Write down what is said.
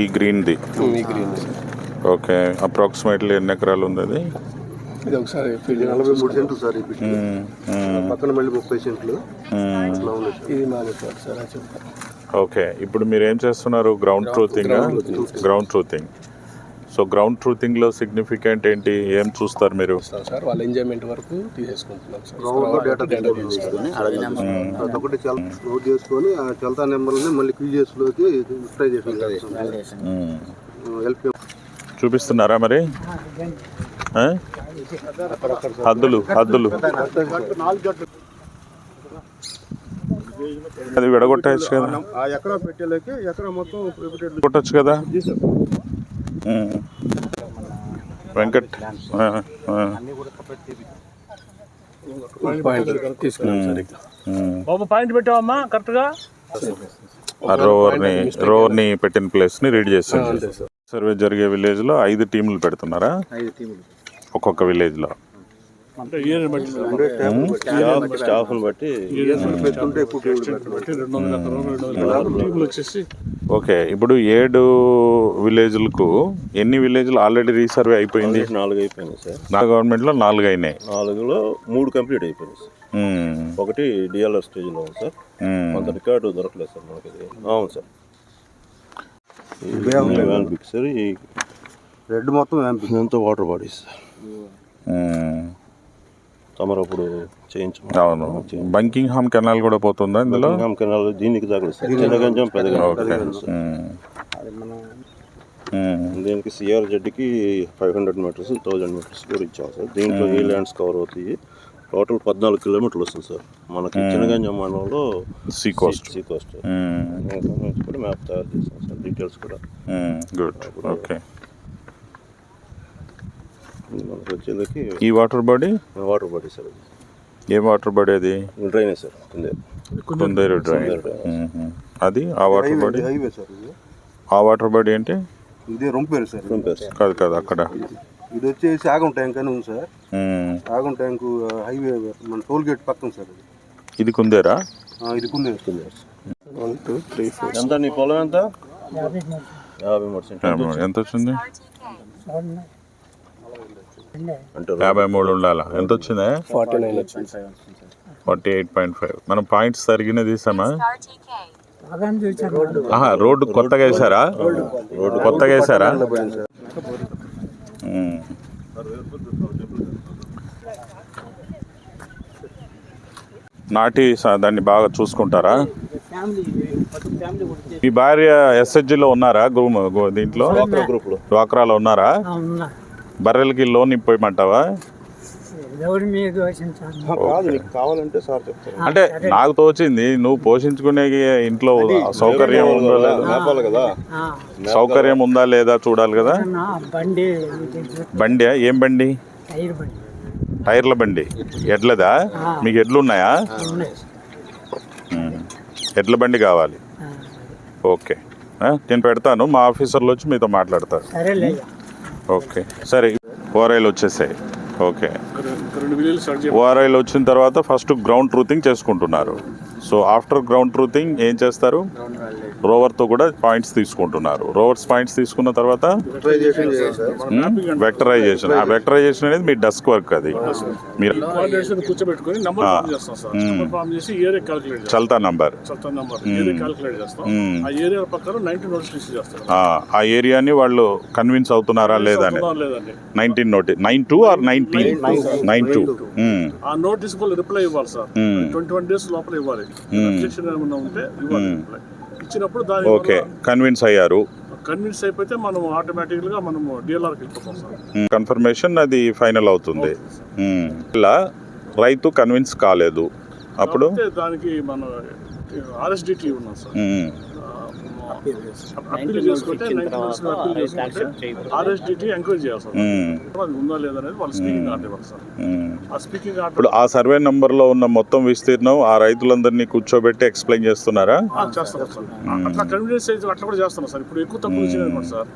ఈ గ్రీన్ది? ఈ green. Okay approximately ఎన్ని ఎకరాలు ఉంది అది? ఇది ఒకసారి ఫీల్డ్ నలభై మూడు సెంట్లు సార్ ఈ బిట్. మ్మ్, మ్మ్, పక్కన మళ్ళీ ముప్పై సెంట్లు. మ్మ్. అట్లా ఉంది సార్. ఇది మానేస్తారు సార్ అది చెప్తాను ఓకే ఇప్పుడు మీరు ఏం చేస్తున్నారు? Ground truthing ground truthing so ground ట్రూతింగ్లో significant ఏంటి? ఏం చూస్తారు మీరు? సార్. వాళ్ళ ఎంజాయ్మెంట్ వరకు తీసేసుకుంటున్నాం సార్. చల్ నోట్ చేసుకొని ఆ చల్తా నెంబర్ని మళ్ళీ క్యూజిఎస్లోకి ట్రై చేసాం మ్మ్. హెల్ప్ చూపిస్తున్నారా మరి? హద్దులు హద్దులు. అది విడగొట్టచ్చు కదా. ఆ ఎకరా పెట్టేలేక ఎకరా మొత్తం కొట్టచ్చు కదా. వెంకట్. పాయింట్. బాబు పెట్టావమ్మా కరెక్ట్గా ఆ రోవర్ని రోవర్ని పెట్టిన ప్లేస్ని రీడ్ చేస్తుంది సర్వే జరిగే విలేజ్లో ఐదు టీంలు పెడుతున్నారా? ఒక్కొక్క విలేజ్లో. అంటే ఏరియా బట్టి స్టాఫ్ని బట్టి. ఓకే ఇప్పుడు ఏడు విలేజ్లకు ఎన్ని విలేజ్లు ఆల్రెడీ రీసర్వే అయిపోయింది? నాలుగు అయిపోయినాయి సార్. నా గవర్నమెంట్లో నాలుగు అయినాయి. నాలుగులో మూడు కంప్లీట్ అయిపోయినాయి సార్. ఒకటి డిఎల్ఆర్ స్టేజ్లో ఉంది సార్. కొంత రికార్డు దొరకలేదు సార్ మనకి. అవును సార్. సార్ ఈ రెడ్ మొత్తం ఎంపీ ఇదంతా వాటర్ బాడీస్. తమరు అప్పుడు చేయించు అవును. బంకింగ్ హామ్ కెనాల్ కూడా పోతుందా ఇందులో? కెనాల్ దీనికి తగలేదు సార్ చిన్నగంజం పెద్దగా ఓకే. మ్మ్. మ్మ్. దీనికి CR జెడ్కి five hundred meters thousand meters కూడా ఇచ్చాం సార్. దీంట్లో ఈ ల్యాండ్స్ కవర్ అవుతాయి. టోటల్ పద్నాలుగు కిలోమీటర్లు వస్తుంది సార్. మనకి చిన్నగంజం మండలంలో సీ కోస్ట్. Sea coast. కూడా మ్యాప్ తయారు చేసాం సార్. డీటెయిల్స్ కూడా. గుడ్. ఓకే. మనకి వచ్చేదానికి ఈ water body? Water body sir. ఇది ఏ వాటర్ బాడీ అది? డ్రైనేజ్ సార్ కింద. కుందేరు డ్రైన్. అది ఆ వాటర్ బాడీ? హైవే సార్ ఇది. ఆ వాటర్ బాడీ అంటే ఇదే రొంపేరు సార్. సార్ కాదు కాదు అక్కడ. ఇది వచ్చేసి ఆగం ట్యాంక్ అని ఉంది సార్. ఆగం ట్యాంకు హైవే మన టోల్ గేట్ పక్కన సార్ ఇది. ఇది కుందేరా? ఆ, ఇది కుందే వన్ టూ త్రీ ఫోర్. ఎంత నీ పొలం ఎంత? యాభై మూడు. ఎంత వచ్చింది? యాభై మూడు ఉండాలా? ఎంత వచ్చిందా? ఫార్టీ నైన్ వచ్చింది. Forty eight point five. మనం పాయింట్స్ తరిగిన తీసామా? ఆహా రోడ్డు కొత్తగా వేసారా రోడ్డు కొత్తగా వేసారా. నాటి దాన్ని బాగా చూసుకుంటారా? మీ భార్య ఎస్హెచ్జిలో ఉన్నారా? గ్రూమ్ గు- దీంట్లో? గ్రూప్లో. డ్వాక్రాలో ఉన్నారా. బర్రెలకి లోన్ ఎవరి మీద కావాలంటే సార్ చెప్తారు అంటే నాకు తోచింది నువ్వు పోషించుకునే ఇంట్లో సౌకర్యం ఉందా లేదా? మేపాలి కదా. ఆ, సౌకర్యం ఉందా లేదా చూడాలి కదా? నా బండి ఇది బండి ఏం బండి? టైర్ బండి. టైర్ల బండి. ఎడ్లదా? మీకు ఎడ్లు ఉన్నాయా. ఎడ్ల బండి కావాలి. ఓకే. నేను పెడతాను మా ఆఫీసర్లు వచ్చి మీతో మాట్లాడతారు. సరేలే ఓకే సరే ఓఆర్ఐలు వచ్చేసాయి. ఓకే. ఓఆర్ఐలు వచ్చిన తర్వాత ఫస్ట్ గ్రౌండ్ ట్రూతింగ్ చేసుకుంటున్నారు. సో ఆఫ్టర్ గ్రౌండ్ ట్రూతింగ్ ఏం చేస్తారు? రోవర్తో కూడా పాయింట్స్ తీసుకుంటున్నారు. రోవర్స్ పాయింట్స్ తీసుకున్న తర్వాత యూటిలైజేషన్ చేయాలి సార్. వెక్టరైజేషన్ ఆ వెక్టరైజేషన్ అనేది మీ డస్క్ వర్క్ అది. మీరు కోఆర్డినేషన్ కూర్చోబెట్టుకొని నంబర్ ఫామ్ చేస్తాం సార్. నంబర్ ఫామ్ చేసి ఏరియా క్యాలిక్యులేట్ చేస్తాం. చల్తా నంబర్ చల్తా నంబర్ ఏరియా క్యాలిక్యులేట్ చేస్తాం. ఆ ఏరియాని వాళ్ళు కన్విన్స్ అవుతున్నారా లేదా nineteen nought nine two or nineteen nine two ఆ నోటీస్ కూడా రిప్లై ఇవ్వాలి సార్. ట్వంటీ వన్ డేస్ లోపల ఇవ్వాలి. అబ్జెక్షన్ ఏమైనా ఉంటే ఇవ్వాలి. రిప్లై ఇచ్చినప్పుడు దాని ఓకే కన్విన్స్ అయ్యారు. కన్విన్స్ అయిపోతే మనం ఆటోమేటిక్గా మనం డిఎల్ఆర్కి వెళ్ళిపోతాం సార్. కన్ఫర్మేషన్ అది ఫైనల్ అవుతుంది. ఇలా రైతు కన్విన్స్ కాలేదు. అప్పుడు? దానికి మన ఆర్ఎస్డిటీ ఉన్నాం సార్. అప్పీల్ చేసుకుంటే నైన్టీ నోట్స్ అప్పీల్ చేసుకుంటే ఆర్ఎస్డిటీ ఎంక్వైరీ చేయాలి సార్. మ్మ్. అది ఉందా లేదా అనేది వాళ్ళు స్పీకింగ్ ఆర్డర్ ఇవ్వాలి సార్. మ్మ్. ఆ స్పీకింగ్ ఆర్డర్ ఇప్పుడు ఆ సర్వే నంబర్లో ఉన్న మొత్తం విస్తీర్ణం ఆ రైతులందరినీ కూర్చోబెట్టి ఎక్స్ప్లెయిన్ చేస్తున్నారా? చేస్తాం సార్. అట్లా కన్వీనియన్స్ అయితే అట్లా కూడా చేస్తున్నాం సార్. ఇప్పుడు ఎక్కువ తక్కువ సార్.